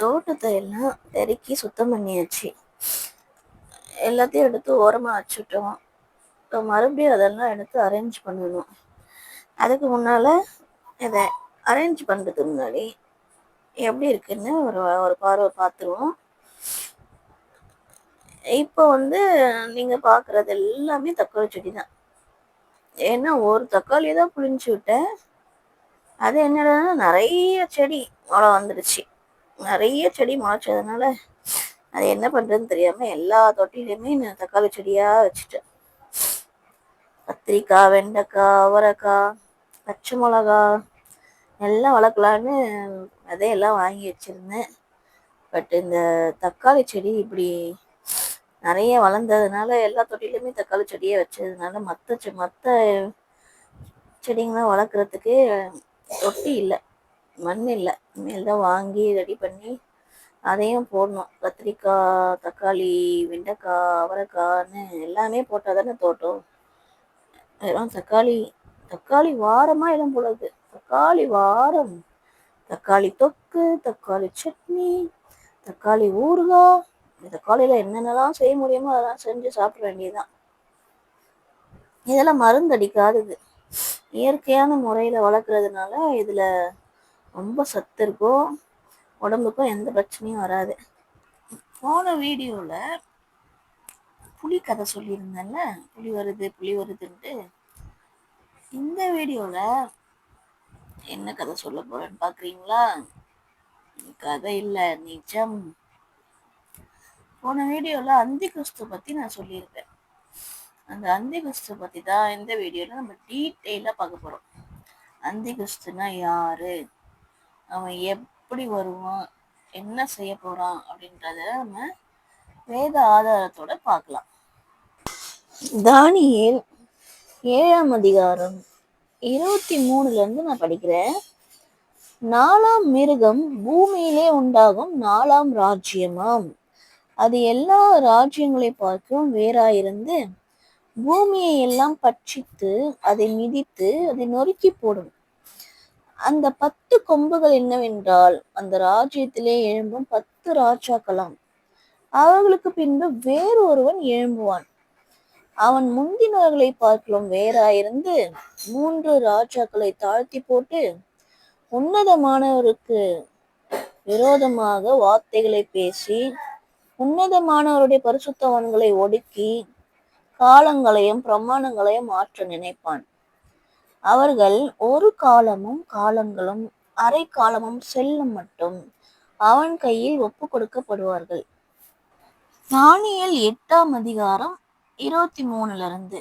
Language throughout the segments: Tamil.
தோட்டத்தை எல்லாம் பெருக்கி சுத்தம் பண்ணியாச்சு. எல்லாத்தையும் எடுத்து ஓரமாக வச்சுட்டோம். இப்போ மறுபடியும் அதெல்லாம் எடுத்து அரேஞ்ச் பண்ணணும். அதுக்கு முன்னால் இதை அரேஞ்ச் பண்ணுறதுக்கு முன்னாடி எப்படி இருக்குன்னு ஒரு ஒரு பார்வை பார்த்துருவோம். இப்போ வந்து நீங்கள் பார்க்குறது எல்லாமே தக்காளி செடி தான். ஏன்னா ஒரு தக்காளி தான் புளிஞ்சு விட்டேன். அது என்னடா நிறைய செடி அவ்வளோ வந்துடுச்சு நிறைய செடி முளைச்சதுனால அது என்ன பண்ணுறதுன்னு தெரியாமல் எல்லா தொட்டிலையுமே நான் தக்காளி செடியாக வச்சுட்டேன். கத்திரிக்காய் வெண்டைக்காய் அவரைக்காய் பச்சை மிளகா எல்லாம் வளர்க்கலான்னு விதையெல்லாம் வாங்கி வச்சுருந்தேன். பட் இந்த தக்காளி செடி இப்படி நிறைய வளர்ந்ததுனால எல்லா தொட்டிலையுமே தக்காளி செடியே வச்சதுனால மற்ற செ மற்ற செடிங்களாம் வளர்க்குறதுக்கு தொட்டி இல்லை. மண் இல்லை. இனிமேல் தான் வாங்கி ரெடி பண்ணி அதையும் போடணும். கத்திரிக்காய் தக்காளி வெண்டைக்காய் அவரைக்காய்னு எல்லாமே போட்டால் தானே தோட்டம். வெறும் தக்காளி தக்காளி வாரமாக இடம் போடுறது தக்காளி வாரம். தக்காளி தொக்கு தக்காளி சட்னி தக்காளி ஊறுகாய். தக்காளியில் என்னென்னலாம் செய்ய முடியுமோ அதெல்லாம் செஞ்சு சாப்பிட வேண்டியதுதான். இதெல்லாம் மருந்தடிக்காதது இயற்கையான முறையில் வளர்க்குறதுனால இதில் ரொம்ப சத்து இருக்கும் உடம்புக்கும் எந்த பிரச்சனையும் வராது. போன வீடியோவில் புலி கதை சொல்லியிருந்தேன்ல புலி வருது புலி வருதுன்ட்டு. இந்த வீடியோவில் என்ன கதை சொல்ல போகிறேன்னு பார்க்குறீங்களா கதை இல்லை நிஜம். போன வீடியோவில் அந்தி கிறிஸ்து பற்றி நான் சொல்லியிருக்கேன் அந்த அந்தி கிறிஸ்து பற்றி தான் இந்த வீடியோவில் நம்ம டீட்டெயிலாக பார்க்க போகிறோம் அந்தி கிறிஸ்துனா யாரு? அவன் எப்படி வருவான் என்ன செய்ய போகிறான் அப்படின்றத நம்ம வேத ஆதாரத்தோட பார்க்கலாம். தானியேல் ஏழாம் அதிகாரம் இருபத்தி மூணுல இருந்து நான் படிக்கிறேன். நாலாம் மிருகம் பூமியிலே உண்டாகும் நாலாம் ராஜ்யமாம். அது எல்லா ராஜ்யங்களை பார்க்கும் வேறாயிருந்து பூமியை எல்லாம் பட்சித்து அதை மிதித்து அதை நொறுக்கி போடும். அந்த பத்து கொம்புகள் என்னவென்றால் அந்த ராஜ்யத்திலே எழும்பும் பத்து ராஜாக்களாம். அவர்களுக்கு பின்பு வேறு ஒருவன் எழும்புவான். அவன் முந்தினவர்களை பார்க்கலாம். வேறாயிருந்து மூன்று ராஜாக்களை தாழ்த்தி போட்டு உன்னதமானவருக்கு விரோதமாக வார்த்தைகளை பேசி உன்னதமானவருடைய பரிசுத்தவன்களை ஒடுக்கி காலங்களையும் பிரமாணங்களையும் மாற்ற நினைப்பான். அவர்கள் ஒரு காலமும் காலங்களும் அரை காலமும் செல்லும் மட்டும் அவன் கையில் ஒப்பு கொடுக்கப்படுவார்கள். தானியல் எட்டாம் அதிகாரம் இருபத்தி மூணுல இருந்து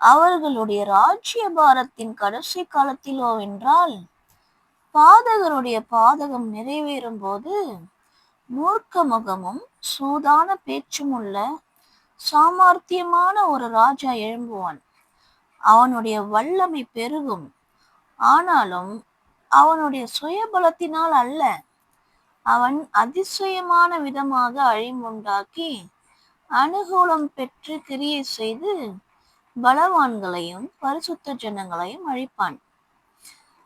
அவர்களுடைய ராஜ்ய பாரத்தின் கடைசி காலத்திலோ என்றால் பாதகருடைய பாதகம் நிறைவேறும் போது மூர்க்க முகமும் சூதான பேச்சும் உள்ள சாமர்த்தியமான ஒரு ராஜா எழும்புவான். அவனுடைய வல்லமை பெருகும். ஆனாலும் அவனுடைய சுயபலத்தினால் அல்ல. அவன் அதிசயமான விதமாக அழிமுண்டாக்கி அனுகூலம் பெற்று கிரியை செய்து பலவான்களையும் பரிசுத்த ஜனங்களையும் அழிப்பான்.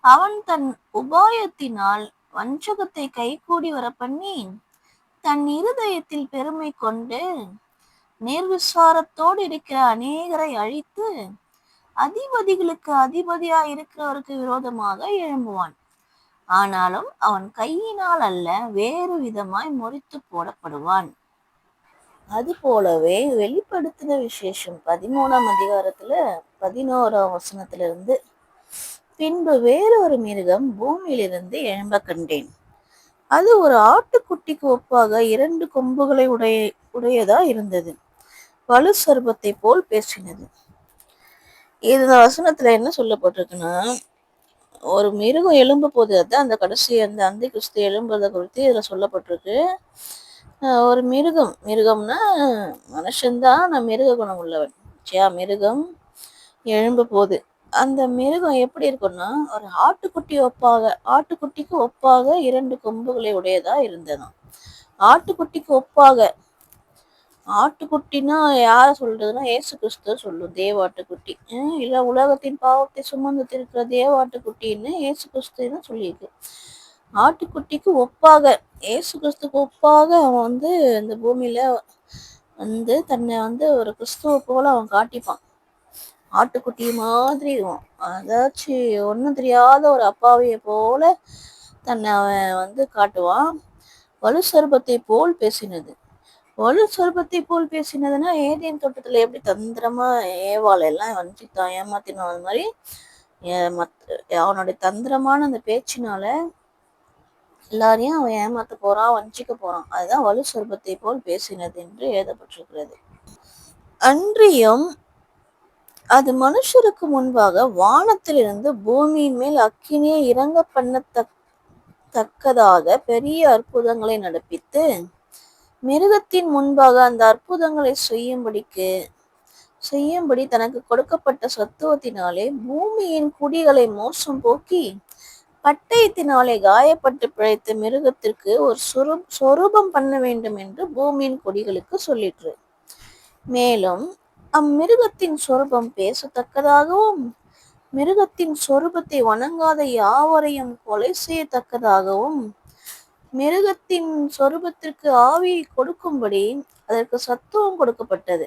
அவன் தன் உபாயத்தினால் வஞ்சகத்தை கைகூடி வர பண்ணி தன் இருதயத்தில் பெருமை கொண்டு நிர்விசாரத்தோடு இருக்கிற அநேகரை அழித்து அதிபதிகளுக்கு அதிபதியா இருக்கிறவருக்கு விரோதமாக எழும்புவான். ஆனாலும் அவன் கையினால் அல்ல வேறு விதமாய் முறித்து போடப்படுவான். அது போலவே வெளிப்படுத்தின விசேஷம் பதிமூணாம் அதிகாரத்துல பதினோராம் வசனத்திலிருந்து பின்பு வேறொரு மிருகம் பூமியிலிருந்து எழும்ப கண்டேன். அது ஒரு ஆட்டுக்குட்டிக்கு ஒப்பாக இரண்டு கொம்புகளை உடைய உடையதா இருந்தது. வலு சர்பத்தை போல் பேசினது. இது வசனத்தில் என்ன சொல்லப்பட்டிருக்குன்னா ஒரு மிருகம் எலும்ப போது அதுதான் அந்த கடைசி அந்த அந்தி கிறிஸ்து எலும்புறதை குறித்து இதில் சொல்லப்பட்டிருக்கு. ஒரு மிருகம் மிருகம்னா மனுஷன்தான் நான் மிருக குணம் உள்ளவன். சியா மிருகம் எழும்ப போது அந்த மிருகம் எப்படி இருக்கும்னா ஒரு ஆட்டுக்குட்டி ஒப்பாக ஆட்டுக்குட்டிக்கு ஒப்பாக இரண்டு கொம்புகளை உடையதா இருந்ததாம். ஆட்டுக்குட்டிக்கு ஒப்பாக ஆட்டுக்குட்டினா யார சொல்றதுன்னா ஏசு கிறிஸ்து சொல்லும் தேவாட்டுக்குட்டி இல்ல உலகத்தின் பாவத்தை சுமந்து இருக்கிற தேவாட்டுக்குட்டின்னு ஏசு கிறிஸ்துன்னு சொல்லியிருக்கு. ஆட்டுக்குட்டிக்கு ஒப்பாக ஏசு கிறிஸ்துக்கு ஒப்பாக அவன் வந்து இந்த பூமியில வந்து தன்னை வந்து ஒரு கிறிஸ்துவ போல அவன் காட்டிப்பான். ஆட்டுக்குட்டி மாதிரி அதாச்சும் ஒன்றும் தெரியாத ஒரு அப்பாவியை போல தன்னை அவன் வந்து காட்டுவான். வலு சர்பத்தை போல் பேசினது. வலு சொல்பத்தை போல் பேசினதுன்னா ஏதேன் தோட்டத்தில் எப்படி தந்திரமா ஏவாள் எல்லாம் வஞ்சித்தான் ஏமாத்தினோம் அது மாதிரி அவனுடைய தந்திரமான அந்த பேச்சினால எல்லாரையும் அவன் ஏமாத்த போறான் வஞ்சிக்க போறான். அதுதான் வலு சொர்பத்தை போல் பேசினது என்று எழுதப்பட்டிருக்கிறது. அன்றியும் அது மனுஷருக்கு முன்பாக வானத்திலிருந்து பூமியின் மேல் அக்கினியை இறங்க பண்ண தக்கதாக பெரிய அற்புதங்களை நடப்பித்து மிருகத்தின் முன்பாக அந்த அற்புதங்களை செய்யும்படிக்கு செய்யும்படி தனக்கு கொடுக்கப்பட்ட சத்துவத்தினாலே பூமியின் குடிகளை மோசம் போக்கி பட்டயத்தினாலே காயப்பட்டு பிழைத்த மிருகத்திற்கு ஒரு சொரு சொரூபம் பண்ண வேண்டும் என்று பூமியின் கொடிகளுக்கு சொல்லிற்று. மேலும் அம்மிருகத்தின் சொரூபம் பேசத்தக்கதாகவும் மிருகத்தின் சொரூபத்தை வணங்காத யாவரையும் கொலை செய்யத்தக்கதாகவும் மிருகத்தின் சொரூபத்திற்கு ஆவியை கொடுக்கும்படி அதற்கு சத்துவம் கொடுக்கப்பட்டது.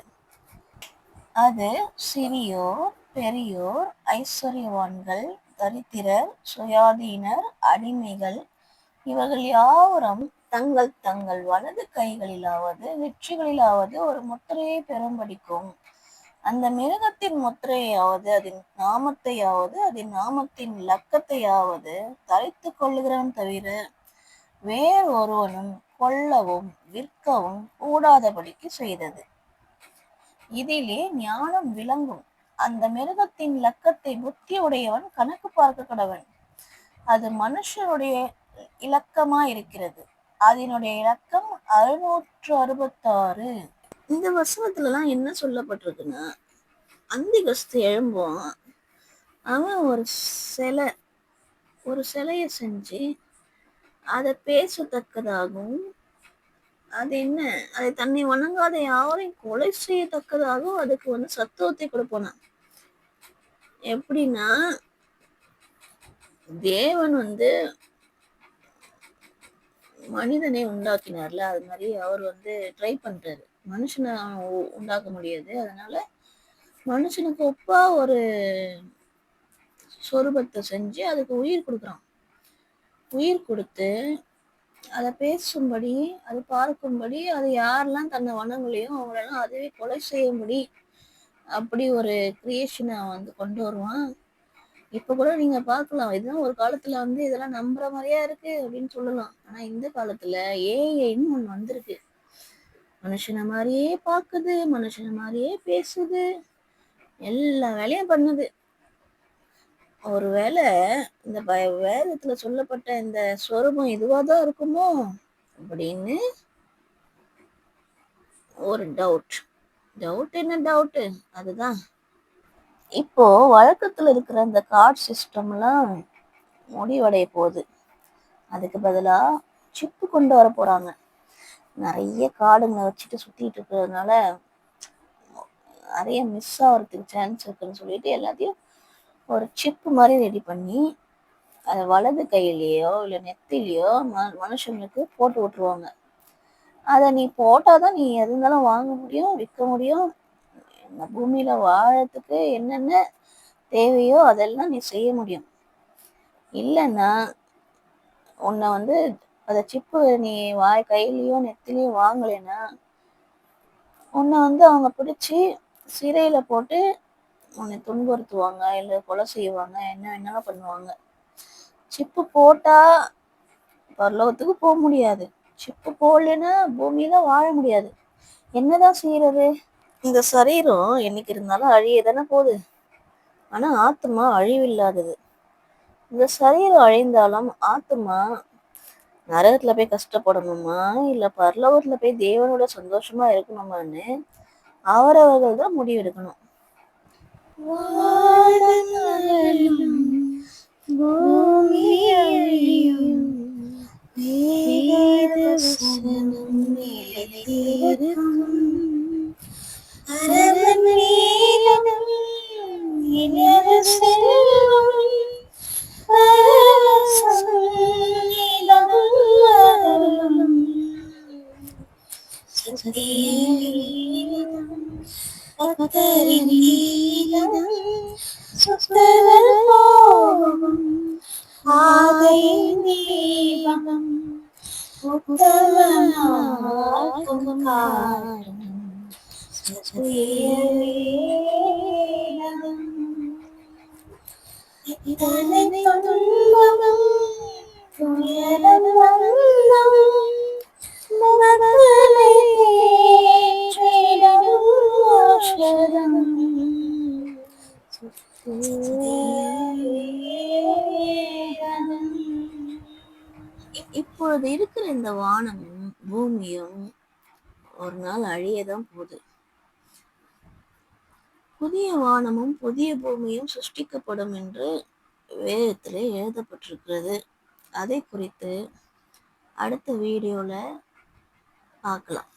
அது சிறியோர் பெரியோர் ஐஸ்வர்யவான்கள் தரித்திரர் சுயாதீனர் அடிமைகள் இவர்கள் யாவரும் தங்கள் தங்கள் வலது கைகளிலாவது வெற்றிகளிலாவது ஒரு முத்திரையை பெறும்படிக்கும் அந்த மிருகத்தின் முத்திரையாவது அதன் நாமத்தையாவது அதன் நாமத்தின் லக்கத்தையாவது தரித்து கொள்ளுகிறவன் தவிர வேறு ஒருவனும் கொல்லவும் விற்கவும் கூடாதபடிக்கு செய்தது. இதிலே ஞானம் விளங்கும். அந்த மிருகத்தின் லக்கத்தை புத்தி உடையவன் கணக்கு பார்க்க கடவன். அது மனுஷனுடைய இலக்கமா இருக்கிறது அதனுடைய இலக்கம் அறுநூற்று அறுபத்தாறு. இந்த வசனத்துல எல்லாம் என்ன சொல்லப்பட்டிருக்குன்னா அந்திகஸ்து எழும்புவான். அவன் ஒரு சிலை ஒரு சிலையை செஞ்சு அதை பேசத்தக்கதாகவும் அது என்ன? அதை தன்னை வணங்காத யாரையும் கொலை செய்யத்தக்கதாகவும் அதுக்கு வந்து சத்துவத்தை கொடுப்போனா எப்படின்னா தேவன் வந்து மனிதனை உண்டாக்கினார்ல அது மாதிரி அவர் வந்து ட்ரை பண்றாரு. மனுஷனை உண்டாக்க முடியாது. அதனால மனுஷனுக்கு ஒப்பா ஒரு சொரூபத்தை செஞ்சு அதுக்கு உயிர் கொடுக்குறான். உயிர் கொடுத்து அதை பேசும்படி அது பார்க்கும்படி அது யாரெல்லாம் தன்னை வணங்கலையோ அவங்களெல்லாம் அதுவே கொலை செய்யும்படி அப்படி ஒரு கிரியேஷனை வந்து கொண்டு வருவான். இப்போ கூட நீங்க பார்க்கலாம். இதுதான் ஒரு காலத்துல வந்து இதெல்லாம் நம்புற மாதிரியா இருக்கு அப்படின்னு சொல்லலாம். ஆனா இந்த காலத்துல ஏஐன்னு ஒன்று வந்திருக்கு. மனுஷனை மாதிரியே பார்க்குது மனுஷனை மாதிரியே பேசுது எல்லா வேலையும் பண்ணுது. ஒருவேளை இந்த பய வேதத்துல சொல்லப்பட்ட இந்த ஸ்வரூபம் இதுவா தான் இருக்குமோ அப்படின்னு ஒரு டவுட் டவுட் என்ன டவுட்டு அதுதான். இப்போ வழக்கத்துல இருக்கிற இந்த கார்ட் சிஸ்டம்லாம் முடிவடைய போகுது. அதுக்கு பதிலாக சிப்பு கொண்டு வர போகிறாங்க நிறைய கார்டுங்க வச்சுட்டு சுற்றிட்டு இருக்கிறதுனால நிறைய மிஸ் ஆகிறதுக்கு சான்ஸ் இருக்குன்னு சொல்லிட்டு எல்லாத்தையும் ஒரு சிப்பு மாதிரி ரெடி பண்ணி அதை வலது கையிலேயோ இல்லை நெத்திலேயோ ம மனுஷங்களுக்கு போட்டு விட்டுருவாங்க. அதை நீ போட்டால் தான் நீ எது இருந்தாலும் வாங்க முடியும் விற்க முடியும். இந்த பூமியில் வாழறதுக்கு என்னென்ன தேவையோ அதெல்லாம் நீ செய்ய முடியும். இல்லைன்னா உன்னை வந்து அதை சிப்பு நீ வாய் கையிலையோ நெத்திலையோ வாங்கலைன்னா உன்னை வந்து அவங்க பிடிச்சி சிறையில் போட்டு உன்னை துன்புறுத்துவாங்க இல்லை கொலை செய்வாங்க என்ன வேணாலும் பண்ணுவாங்க. சிப்பு போட்டா பரலோகத்துக்கு போக முடியாது. சிப்பு போடலன்னா பூமியில வாழ முடியாது. என்னதான் செய்யறது? இந்த சரீரம் என்னைக்கு இருந்தாலும் அழிய தானே போகுது. ஆனா ஆத்மா அழிவில்லாதது. இந்த சரீரம் அழிந்தாலும் ஆத்மா நரகத்துல போய் கஷ்டப்படணுமா? இல்ல பரலோகத்துல போய் தேவனோட சந்தோஷமா இருக்கணுமான்னு அவரவர்கள் தான் முடிவு எடுக்கணும் വാനങ്ങളും ഭൂമിയറിയും വേദവസനം നേരേക്കും അരമനീലനം ഇരവസനം സത്യം പോവും ആകെ ദീപം ഉത്തമമാക്കും കാരണം ഇതനെ തുമ്പം തുയരം இப்பொழுது இருக்கிற இந்த வானமும் பூமியும் ஒரு நாள் அழியதான் போகுது. புதிய வானமும் புதிய பூமியும் சிருஷ்டிக்கப்படும் என்று வேதத்திலே எழுதப்பட்டிருக்கிறது. அதை குறித்து அடுத்த வீடியோவில் பார்க்கலாம்.